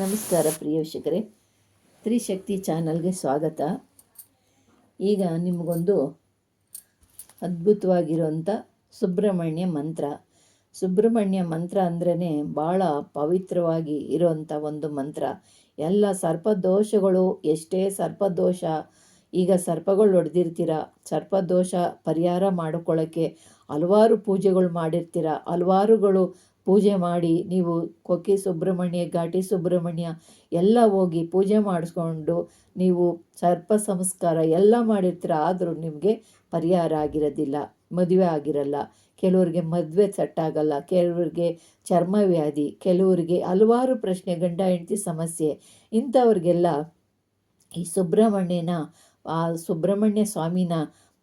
ನಮಸ್ಕಾರ ಪ್ರಿಯ ವೀಕ್ಷಕರೇ. ತ್ರಿಶಕ್ತಿ ಚಾನಲ್ಗೆ ಸ್ವಾಗತ. ಈಗ ನಿಮಗೊಂದು ಅದ್ಭುತವಾಗಿರುವಂಥ ಸುಬ್ರಹ್ಮಣ್ಯ ಮಂತ್ರ. ಸುಬ್ರಹ್ಮಣ್ಯ ಮಂತ್ರ ಅಂದ್ರೇ ಭಾಳ ಪವಿತ್ರವಾಗಿ ಇರುವಂಥ ಒಂದು ಮಂತ್ರ. ಎಲ್ಲ ಸರ್ಪದೋಷಗಳು ಎಷ್ಟೇ ಸರ್ಪದೋಷ, ಈಗ ಸರ್ಪಗಳು ಹೊಡೆದಿರ್ತೀರ ಸರ್ಪದೋಷ ಪರಿಹಾರ ಮಾಡಿಕೊಳ್ಳೋಕ್ಕೆ ಹಲವಾರು ಪೂಜೆಗಳು ಮಾಡಿರ್ತೀರ, ಹಲವಾರುಗಳು ಪೂಜೆ ಮಾಡಿ, ನೀವು ಕೊಕ್ಕೆ ಸುಬ್ರಹ್ಮಣ್ಯ, ಘಾಟಿ ಸುಬ್ರಹ್ಮಣ್ಯ ಎಲ್ಲ ಹೋಗಿ ಪೂಜೆ ಮಾಡಿಸ್ಕೊಂಡು ನೀವು ಸರ್ಪ ಸಂಸ್ಕಾರ ಎಲ್ಲ ಮಾಡಿರ್ತೀರ, ಆದರೂ ನಿಮಗೆ ಪರಿಹಾರ ಆಗಿರೋದಿಲ್ಲ, ಮದುವೆ ಆಗಿರಲ್ಲ. ಕೆಲವ್ರಿಗೆ ಮದುವೆ ಸೆಟ್ ಆಗಲ್ಲ, ಕೆಲವ್ರಿಗೆ ಚರ್ಮ ವ್ಯಾಧಿ, ಕೆಲವರಿಗೆ ಹಲವಾರು ಪ್ರಶ್ನೆ, ಗಂಡ, ಹೆಂಡತಿ ಸಮಸ್ಯೆ. ಇಂಥವ್ರಿಗೆಲ್ಲ ಈ ಸುಬ್ರಹ್ಮಣ್ಯನ, ಆ ಸುಬ್ರಹ್ಮಣ್ಯ ಸ್ವಾಮಿನ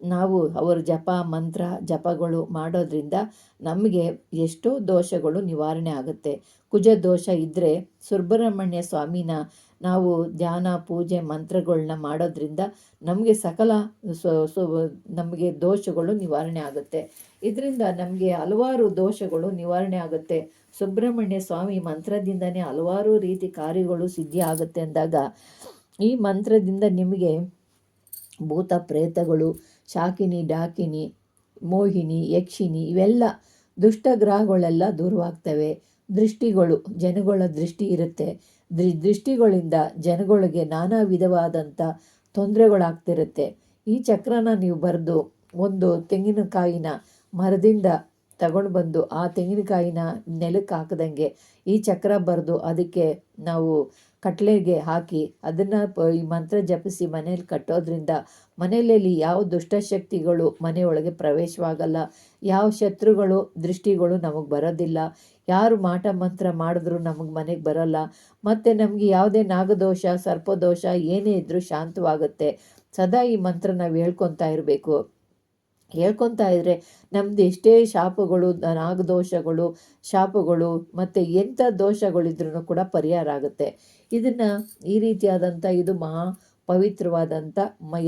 ನಾವು ಅವರು ಜಪ, ಮಂತ್ರ, ಜಪಗಳು ಮಾಡೋದ್ರಿಂದ ನಮಗೆ ಎಷ್ಟೋ ದೋಷಗಳು ನಿವಾರಣೆ ಆಗುತ್ತೆ. ಕುಜ ದೋಷ ಇದ್ದರೆ ಸುಬ್ರಹ್ಮಣ್ಯ ಸ್ವಾಮಿನ ನಾವು ಧ್ಯಾನ, ಪೂಜೆ ಮಂತ್ರಗಳನ್ನ ಮಾಡೋದ್ರಿಂದ ನಮಗೆ ಸಕಲ ನಮಗೆ ದೋಷಗಳು ನಿವಾರಣೆ ಆಗುತ್ತೆ. ಇದರಿಂದ ನಮಗೆ ಹಲವಾರು ದೋಷಗಳು ನಿವಾರಣೆ ಆಗುತ್ತೆ. ಸುಬ್ರಹ್ಮಣ್ಯ ಸ್ವಾಮಿ ಮಂತ್ರದಿಂದನೇ ಹಲವಾರು ರೀತಿ ಕಾರ್ಯಗಳು ಸಿದ್ಧಿ ಆಗುತ್ತೆ ಅಂದಾಗ ಈ ಮಂತ್ರದಿಂದ ನಿಮಗೆ ಭೂತ ಪ್ರೇತಗಳು, ಶಾಕಿನಿ, ಡಾಕಿನಿ, ಮೋಹಿನಿ ಯಕ್ಷಿಣಿ ಇವೆಲ್ಲ ದುಷ್ಟಗ್ರಹಗಳೆಲ್ಲ ದೂರವಾಗ್ತವೆ. ದೃಷ್ಟಿಗಳು, ಜನಗಳ ದೃಷ್ಟಿ ಇರುತ್ತೆ. ದೃ, ದೃಷ್ಟಿಗಳಿಂದ ಜನಗಳಿಗೆ ನಾನಾ ವಿಧವಾದಂಥ ತೊಂದರೆಗಳಾಗ್ತಿರುತ್ತೆ. ಈ ಚಕ್ರನ ನೀವು ಬರೆದು ಒಂದು ತೆಂಗಿನಕಾಯಿನ ಮರದಿಂದ ತಗೊಂಡು ಬಂದು ಆ ತೆಂಗಿನಕಾಯಿನ ನೆಲಕ್ಕೆ ಹಾಕದಂಗೆ ಈ ಚಕ್ರ ಬರೆದು ಅದಕ್ಕೆ ನಾವು ಕಟ್ಲೆಗೆ ಹಾಕಿ ಅದನ್ನು ಈ ಮಂತ್ರ ಜಪಿಸಿ ಮನೇಲಿ ಕಟ್ಟೋದ್ರಿಂದ ಮನೆಯಲ್ಲಿ ಯಾವ ದುಷ್ಟಶಕ್ತಿಗಳು ಮನೆಯೊಳಗೆ ಪ್ರವೇಶವಾಗಲ್ಲ, ಯಾವ ಶತ್ರುಗಳು ದೃಷ್ಟಿಗಳು ನಮಗೆ ಬರೋದಿಲ್ಲ, ಯಾರು ಮಾಟ ಮಂತ್ರ ಮಾಡಿದ್ರು ನಮಗೆ ಮನೆಗೆ ಬರೋಲ್ಲ, ಮತ್ತು ನಮಗೆ ಯಾವುದೇ ನಾಗದೋಷ, ಸರ್ಪದೋಷ ಏನೇ ಇದ್ದರೂ ಶಾಂತವಾಗುತ್ತೆ. ಸದಾ ಈ ಮಂತ್ರ ನಾವು ಹೇಳ್ಕೊತಾ ಇರಬೇಕು. ಹೇಳ್ಕೊತಾ ಇದ್ರೆ ನಮ್ದು ಎಷ್ಟೇ ಶಾಪಗಳು, ನಾಗದೋಷಗಳು, ಶಾಪಗಳು ಮತ್ತು ಎಂಥ ದೋಷಗಳಿದ್ರೂ ಕೂಡ ಪರಿಹಾರ ಆಗುತ್ತೆ. ಇದನ್ನು ಈ ರೀತಿಯಾದಂಥ ಇದು ಮಹಾ ಪವಿತ್ರವಾದಂಥ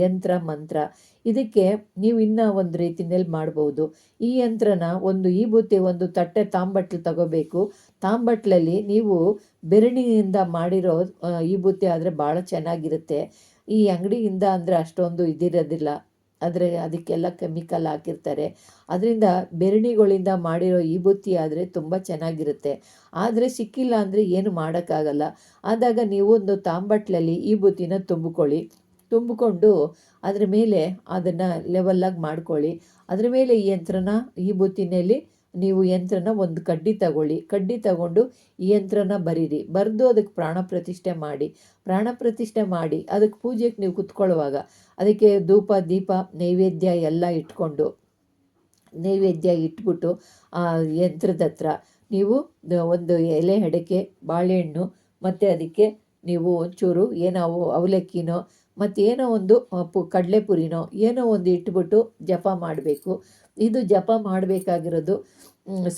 ಯಂತ್ರ ಮಂತ್ರ. ಇದಕ್ಕೆ ನೀವು ಇನ್ನೂ ಒಂದು ರೀತಿಯಲ್ಲಿ ಮಾಡ್ಬೋದು. ಈ ಯಂತ್ರನ ಒಂದು ಈ ಬುತ್ತಿ ಒಂದು ತಟ್ಟೆ ತಾಂಬಟ್ಲು ತಗೋಬೇಕು. ತಾಂಬಟ್ಲಲ್ಲಿ ನೀವು ಬೆರಣಿಯಿಂದ ಮಾಡಿರೋ ಈ ಬುತ್ತಿ ಆದರೆ ಭಾಳ ಚೆನ್ನಾಗಿರುತ್ತೆ. ಈ ಅಂಗಡಿಯಿಂದ ಅಂದರೆ ಅಷ್ಟೊಂದು ಇದಿರೋದಿಲ್ಲ. ಆದರೆ ಅದಕ್ಕೆಲ್ಲ ಕೆಮಿಕಲ್ ಹಾಕಿರ್ತಾರೆ. ಅದರಿಂದ ಬೆರಣಿಗಳಿಂದ ಮಾಡಿರೋ ಈ ಬುತ್ತಿ ಆದರೆ ತುಂಬ ಚೆನ್ನಾಗಿರುತ್ತೆ. ಆದರೆ ಸಿಕ್ಕಿಲ್ಲ ಅಂದರೆ ಏನು ಮಾಡೋಕ್ಕಾಗಲ್ಲ. ಆದಾಗ ನೀವು ಒಂದು ತಾಂಬಟ್ಲಲ್ಲಿ ಈ ಬುತ್ತಿನ ತುಂಬಿಕೊಳ್ಳಿ. ತುಂಬಿಕೊಂಡು ಅದರ ಮೇಲೆ ಅದನ್ನು ಲೆವೆಲ್ಲಾಗಿ ಮಾಡ್ಕೊಳ್ಳಿ. ಅದರ ಮೇಲೆ ಈ ಯಂತ್ರನ ಈ ಬುತ್ತಿನಲ್ಲಿ ನೀವು ಯಂತ್ರನ ಒಂದು ಕಡ್ಡಿ ತಗೊಳ್ಳಿ. ಕಡ್ಡಿ ತಗೊಂಡು ಈ ಯಂತ್ರನ ಬರೀರಿ. ಬರೆದು ಅದಕ್ಕೆ ಪ್ರಾಣ ಪ್ರತಿಷ್ಠೆ ಮಾಡಿ. ಪ್ರಾಣ ಪ್ರತಿಷ್ಠೆ ಮಾಡಿ. ಅದಕ್ಕೆ ಪೂಜೆಗೆ ನೀವು ಕುತ್ಕೊಳ್ಳುವಾಗ ಅದಕ್ಕೆ ಧೂಪ, ದೀಪ, ನೈವೇದ್ಯ ಎಲ್ಲ ಇಟ್ಕೊಂಡು, ನೈವೇದ್ಯ ಇಟ್ಬಿಟ್ಟು ಆ ಯಂತ್ರದ ಹತ್ರ ನೀವು ಒಂದು ಎಲೆ ಅಡಕೆ ಬಾಳೆಹಣ್ಣು ಮತ್ತು ಅದಕ್ಕೆ ನೀವು ಒಂಚೂರು ಏನೋ ಅವಲಕ್ಕಿನೋ ಮತ್ತು ಏನೋ ಒಂದು ಪು, ಕಡಲೆಪುರಿನೋ ಏನೋ ಒಂದು ಇಟ್ಬಿಟ್ಟು ಜಪ ಮಾಡಬೇಕು. ಇದು ಜಪ ಮಾಡಬೇಕಾಗಿರೋದು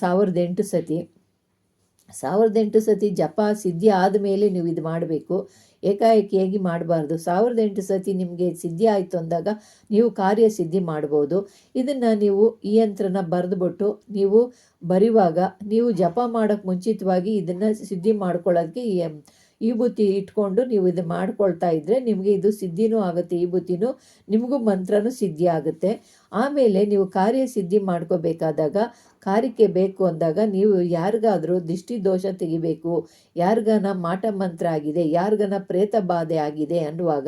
ಸಾವಿರದ ಎಂಟು ಸತಿ. ಸಾವಿರದ ಎಂಟು ಸತಿ ಜಪ ಸಿದ್ಧಿ ಆದಮೇಲೆ ನೀವು ಇದು ಮಾಡಬೇಕು. ಏಕಾಏಕಿಯಾಗಿ ಮಾಡಬಾರ್ದು. ಸಾವಿರದ ಎಂಟು ಸತಿ ನಿಮಗೆ ಸಿದ್ಧಿ ಆಯಿತು ಅಂದಾಗ ನೀವು ಕಾರ್ಯ ಸಿದ್ಧಿ ಮಾಡ್ಬೋದು. ಇದನ್ನು ನೀವು ಈ ಯಂತ್ರನ ಬರೆದುಬಿಟ್ಟು ನೀವು ಬರೆಯುವಾಗ ನೀವು ಜಪ ಮಾಡೋಕ್ಕೆ ಮುಂಚಿತವಾಗಿ ಇದನ್ನು ಸಿದ್ಧಿ ಮಾಡ್ಕೊಳ್ಳೋದಕ್ಕೆ ಈ ಬುತ್ತಿ ಇಟ್ಕೊಂಡು ನೀವು ಇದು ಮಾಡ್ಕೊಳ್ತಾ ಇದ್ದರೆ ನಿಮಗೆ ಇದು ಸಿದ್ಧಿನೂ ಆಗುತ್ತೆ ಬುತ್ತಿನೂ ನಿಮಗೂ ಮಂತ್ರನೂ ಸಿದ್ಧಿ ಆಗುತ್ತೆ. ಆಮೇಲೆ ನೀವು ಕಾರ್ಯ ಸಿದ್ಧಿ ಮಾಡ್ಕೋಬೇಕಾದಾಗ ಕಾರ್ಯಕ್ಕೆ ಬೇಕು ಅಂದಾಗ ನೀವು ಯಾರಿಗಾದರೂ ದೃಷ್ಟಿ ದೋಷ ತೆಗಿಬೇಕು, ಯಾರಿಗಾನ ಮಾಟ ಮಂತ್ರ ಆಗಿದೆ, ಯಾರಿಗನ ಪ್ರೇತ ಬಾಧೆ ಆಗಿದೆ ಅನ್ನುವಾಗ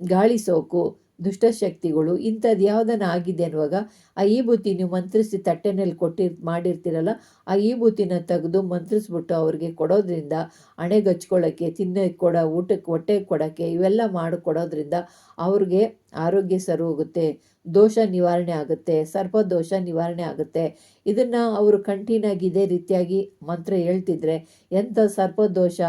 ಗಾಳಿ ಸೋಕು ದುಷ್ಟಶಕ್ತಿಗಳು ಇಂಥದ್ದು ಯಾವುದನ್ನ ಆಗಿದೆ ಅನ್ನುವಾಗ ಆ ಈ ಬುತ್ತಿ ನೀವು ಮಂತ್ರಿಸಿ ತಟ್ಟೆನಲ್ಲಿ ಕೊಟ್ಟಿರ್ ಮಾಡಿರ್ತೀರಲ್ಲ, ಆ ಈ ಬುತ್ತಿನ ತೆಗೆದು ಮಂತ್ರಿಸ್ಬಿಟ್ಟು ಅವ್ರಿಗೆ ಕೊಡೋದ್ರಿಂದ ಹಣೆಗೆ ಹಚ್ಕೊಳ್ಳೋಕ್ಕೆ ತಿನ್ನೋಕ್ಕೆ ಕೊಡೋ, ಊಟಕ್ಕೆ ಹೊಟ್ಟೆಗೆ ಕೊಡೋಕ್ಕೆ ಇವೆಲ್ಲ ಮಾಡಿ ಕೊಡೋದ್ರಿಂದ ಅವ್ರಿಗೆ ಆರೋಗ್ಯ ಸರಿ ಹೋಗುತ್ತೆ ದೋಷ ನಿವಾರಣೆ ಆಗುತ್ತೆ, ಸರ್ಪದೋಷ ನಿವಾರಣೆ ಆಗುತ್ತೆ. ಇದನ್ನು ಅವರು ಕಂಟಿನ್ಯಾಗಿ ಇದೇ ರೀತಿಯಾಗಿ ಮಂತ್ರ ಹೇಳ್ತಿದ್ರೆ ಎಂಥ ಸರ್ಪದೋಷ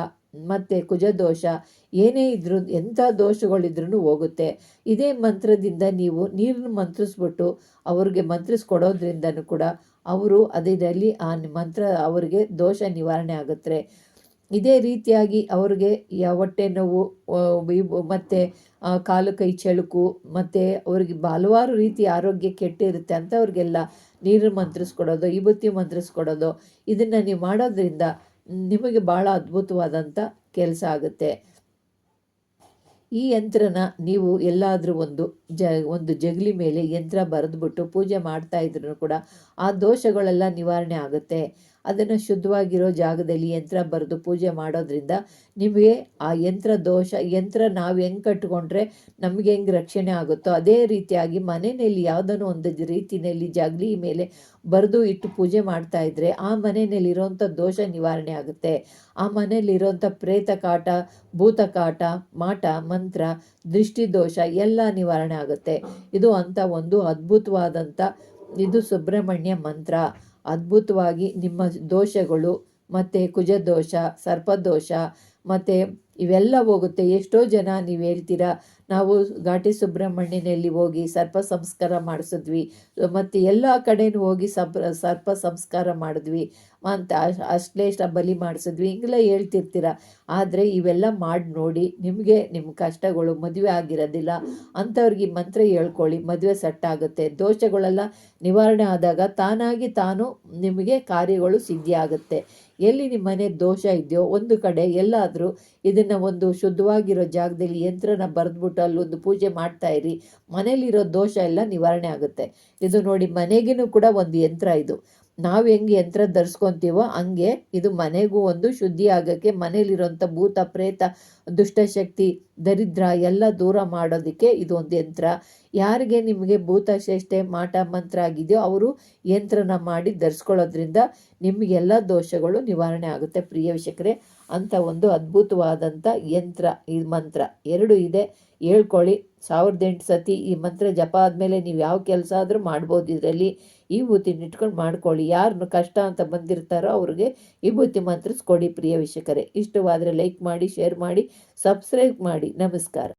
ಮತ್ತು ಕುಜದೋಷ, ಏನೇ ಇದ್ರೂ ಎಂಥ ದೋಷಗಳಿದ್ರೂ ಹೋಗುತ್ತೆ. ಇದೇ ಮಂತ್ರದಿಂದ ನೀವು ನೀರನ್ನು ಮಂತ್ರಿಸ್ಬಿಟ್ಟು ಅವ್ರಿಗೆ ಮಂತ್ರಿಸ್ಕೊಡೋದ್ರಿಂದನೂ ಕೂಡ ಅವರು ಅದರಲ್ಲಿ ಆ ಮಂತ್ರ ಅವರಿಗೆ ದೋಷ ನಿವಾರಣೆ ಆಗುತ್ತೆ. ಇದೇ ರೀತಿಯಾಗಿ ಅವ್ರಿಗೆ ಹೊಟ್ಟೆ ನೋವು ಮತ್ತು ಕಾಲು ಕೈ ಚಳುಕು, ಮತ್ತು ಅವ್ರಿಗೆ ಹಲವಾರು ರೀತಿ ಆರೋಗ್ಯ ಕೆಟ್ಟಿರುತ್ತೆ ಅಂತ ಅವ್ರಿಗೆಲ್ಲ ನೀರು ಮಂತ್ರಿಸ್ಕೊಡೋದು ಬುತ್ತಿ ಮಂತ್ರಿಸ್ಕೊಡೋದು, ಇದನ್ನು ನೀವು ಮಾಡೋದ್ರಿಂದ ನಿಮಗೆ ಭಾಳ ಅದ್ಭುತವಾದಂಥ ಕೆಲಸ ಆಗುತ್ತೆ. ಈ ಯಂತ್ರನ ನೀವು ಎಲ್ಲಾದರೂ ಒಂದು ಜ, ಒಂದು ಜಗಲಿ ಮೇಲೆ ಯಂತ್ರ ಬರೆದ್ಬಿಟ್ಟು ಪೂಜೆ ಮಾಡ್ತಾ ಇದ್ರೂ ಕೂಡ ಆ ದೋಷಗಳೆಲ್ಲ ನಿವಾರಣೆ ಆಗುತ್ತೆ. ಅದನ್ನು ಶುದ್ಧವಾಗಿರೋ ಜಾಗದಲ್ಲಿ ಯಂತ್ರ ಬರೆದು ಪೂಜೆ ಮಾಡೋದ್ರಿಂದ ನಿಮಗೆ ಆ ಯಂತ್ರ ದೋಷ, ಯಂತ್ರ ನಾವು ಹೆಂಗೆ ಕಟ್ಕೊಂಡ್ರೆ ನಮಗೆ ಹೆಂಗೆ ರಕ್ಷಣೆ ಆಗುತ್ತೋ ಅದೇ ರೀತಿಯಾಗಿ ಮನೆಯಲ್ಲಿ ಯಾವುದನ್ನು ಒಂದು ರೀತಿಯಲ್ಲಿ ಜಾಗಲಿ ಮೇಲೆ ಬರೆದು ಇಟ್ಟು ಪೂಜೆ ಮಾಡ್ತಾ ಇದ್ರೆ ಆ ಮನೆಯಲ್ಲಿರೋಂಥ ದೋಷ ನಿವಾರಣೆ ಆಗುತ್ತೆ. ಆ ಮನೆಯಲ್ಲಿರೋಂಥ ಪ್ರೇತ ಕಾಟ, ಭೂತ ಕಾಟ, ಮಾಟ, ಮಂತ್ರ, ದೃಷ್ಟಿ ದೋಷ ಎಲ್ಲ ನಿವಾರಣೆ ಆಗುತ್ತೆ. ಇದು ಅಂಥ ಒಂದು ಅದ್ಭುತವಾದಂಥ, ಇದು ಸುಬ್ರಹ್ಮಣ್ಯ ಮಂತ್ರ. ಅದ್ಭುತವಾಗಿ ನಿಮ್ಮ ದೋಷಗಳು ಮತ್ತು ಕುಜದೋಷ ಸರ್ಪದೋಷ ಮತ್ತು ಇವೆಲ್ಲ ಹೋಗುತ್ತೆ. ಎಷ್ಟೋ ಜನ ನೀವು ಹೇಳ್ತೀರಾ ನಾವು ಘಾಟಿ ಸುಬ್ರಹ್ಮಣ್ಯನಲ್ಲಿ ಹೋಗಿ ಸರ್ಪ ಸಂಸ್ಕಾರ ಮಾಡಿಸಿದ್ವಿ. ಮತ್ತು ಎಲ್ಲ ಕಡೆನೂ ಹೋಗಿ ಸರ್ಪ ಸಂಸ್ಕಾರ ಮಾಡಿದ್ವಿ. ಅಂತ ಅಶ್ಲೇಷ ಬಲಿ ಮಾಡಿಸಿದ್ವಿ. ಹಿಂಗೆಲ್ಲ ಹೇಳ್ತಿರ್ತೀರ? ಆದರೆ ಇವೆಲ್ಲ ಮಾಡಿ ನೋಡಿ ನಿಮಗೆ ನಿಮ್ಮ ಕಷ್ಟಗಳು ಮದುವೆ ಆಗಿರೋದಿಲ್ಲ. ಅಂಥವ್ರಿಗೆ ಮಂತ್ರ ಹೇಳ್ಕೊಳ್ಳಿ. ಮದುವೆ ಸೆಟ್ ಆಗುತ್ತೆ. ದೋಷಗಳೆಲ್ಲ ನಿವಾರಣೆ ಆದಾಗ ತಾನಾಗಿ ತಾನು ನಿಮಗೆ ಕಾರ್ಯಗಳು ಸಿದ್ಧಿಯಾಗುತ್ತೆ. ಎಲ್ಲಿ ನಿಮ್ಮ ಮನೆ ದೋಷ ಇದೆಯೋ, ಒಂದು ಕಡೆ ಎಲ್ಲಾದರೂ ಇದನ್ನು ಒಂದು ಶುದ್ಧವಾಗಿರೋ ಜಾಗದಲ್ಲಿ ಯಂತ್ರನ ಬರೆದ್ಬಿಟ್ಟು ಅಲ್ಲೊಂದು ಪೂಜೆ ಮಾಡ್ತಾ ಇರಿ. ಮನೇಲಿರೋ ದೋಷ ಎಲ್ಲ ನಿವಾರಣೆ ಆಗುತ್ತೆ. ಇದು ನೋಡಿ ಮನೆಗೂ ಕೂಡ ಒಂದು ಯಂತ್ರ ಇದು. ನಾವು ಹೆಂಗೆ ಯಂತ್ರ ಧರಿಸ್ಕೊತೀವೋ ಹಂಗೆ ಇದು ಮನೆಗೂ ಒಂದು ಶುದ್ಧಿ ಆಗೋಕ್ಕೆ ಮನೇಲಿರೋಂಥ ಭೂತ, ಪ್ರೇತ ದುಷ್ಟಶಕ್ತಿ ದರಿದ್ರ ಎಲ್ಲ ದೂರ ಮಾಡೋದಕ್ಕೆ ಇದು ಒಂದು ಯಂತ್ರ. ಯಾರಿಗೆ ನಿಮಗೆ ಭೂತ ಚೇಷ್ಟೆ ಮಾಟ, ಮಂತ್ರ ಆಗಿದೆಯೋ ಅವರು ಯಂತ್ರನ ಮಾಡಿ ಧರಿಸ್ಕೊಳ್ಳೋದ್ರಿಂದ ನಿಮಗೆಲ್ಲ ದೋಷಗಳು ನಿವಾರಣೆ ಆಗುತ್ತೆ. ಪ್ರಿಯ ವೀಕ್ಷಕರೇ, ಅಂಥ ಒಂದು ಅದ್ಭುತವಾದಂಥ ಯಂತ್ರ, ಈ ಮಂತ್ರ. ಎರಡು ಇದೆ. ಹೇಳ್ಕೊಳ್ಳಿ. ಸಾವಿರದ ಎಂಟು ಸತಿ ಈ ಮಂತ್ರ ಜಪ ಆದಮೇಲೆ ನೀವು ಯಾವ ಕೆಲಸ ಆದರೂ ಮಾಡ್ಬೋದು ಇದರಲ್ಲಿ. ಈ ಬೂತಿನ ಇಟ್ಕೊಂಡು ಮಾಡ್ಕೊಳ್ಳಿ. ಯಾರನ್ನು ಕಷ್ಟ ಅಂತ ಬಂದಿರ್ತಾರೋ ಅವ್ರಿಗೆ ಈ ಬೂತಿ ಮಂತ್ರಿಸ್ಕೊಡಿ ಪ್ರಿಯ ವೀಕ್ಷಕರೇ. ಇಷ್ಟವಾದರೆ ಲೈಕ್ ಮಾಡಿ ಶೇರ್ ಮಾಡಿ ಸಬ್ಸ್ಕ್ರೈಬ್ ಮಾಡಿ. ನಮಸ್ಕಾರ.